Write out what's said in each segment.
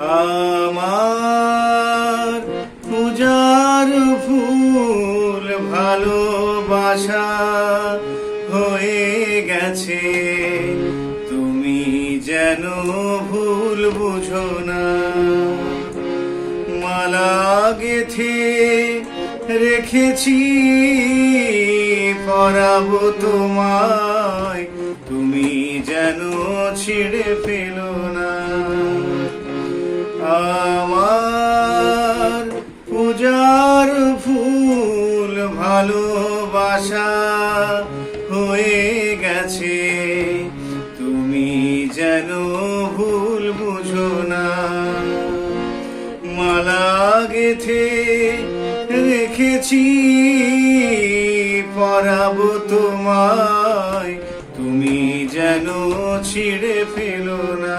আমার পূজার ফুল ভালোবাসা হয়ে গেছে। তুমি যেন ভুল বুঝো না। মালা গেথে রেখেছি, পরাবো তোমায়। তুমি যেন ছিঁড়ে ফেলো না। ভালোবাসা হয়ে গেছে। তুমি যেন ভুল বুঝো না। মালা গেথে রেখেছি, পরাবো তোমায়। তুমি যেন ছিঁড়ে ফেলো না।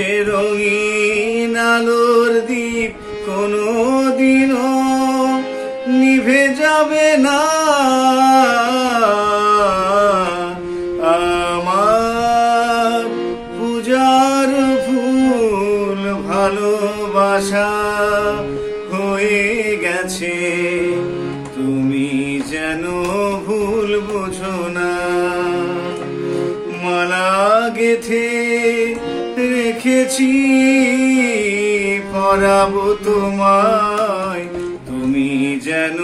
সে রঙিন আলোর দ্বীপ কোনো দিনও নিভে যাবে না। আমার পূজার ফুল ভালোবাসা হয়ে গেছে, তুমি যেন ভুল বুঝো না। মালা গেথে রেখেছি পরাবো তোমায়। তুমি যেন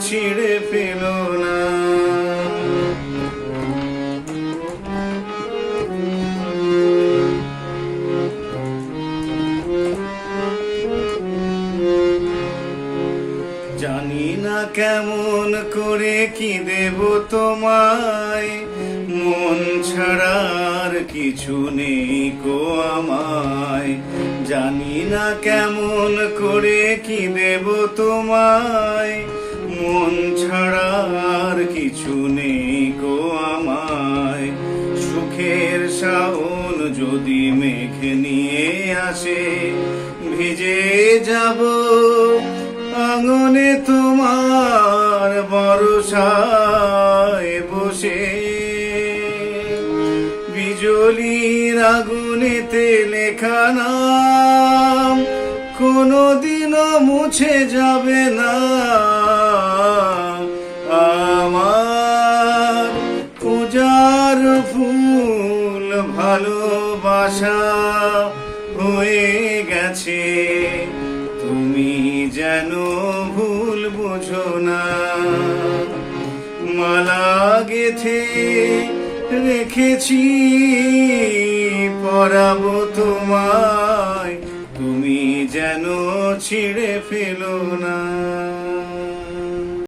ছিঁড়ে ফেলো না। জানি না কেমন করে কি দেব তোমায়। মন ছাড়ার কিছু নেই গো আমায়। জানি না কেমন করে কি দেব তোমায়। মন ছাড়ার কিছু নেই গো আমায়। সুখের শাওন যদি মেঘ নিয়ে আসে, ভিজে যাব আঙনে তোমার বরসায় বিজলির আগুনেতে লেখা নাম, কোনোদিনও মুছে যাবে না। আমার পূজার ফুল ভালোবাসা হয়ে গেছে, তুমি যেন ভুল বুঝো না। মালা গেথে রেখেছি পরাব তোমায়। তুমি যেন ছিঁড়ে ফেলো না।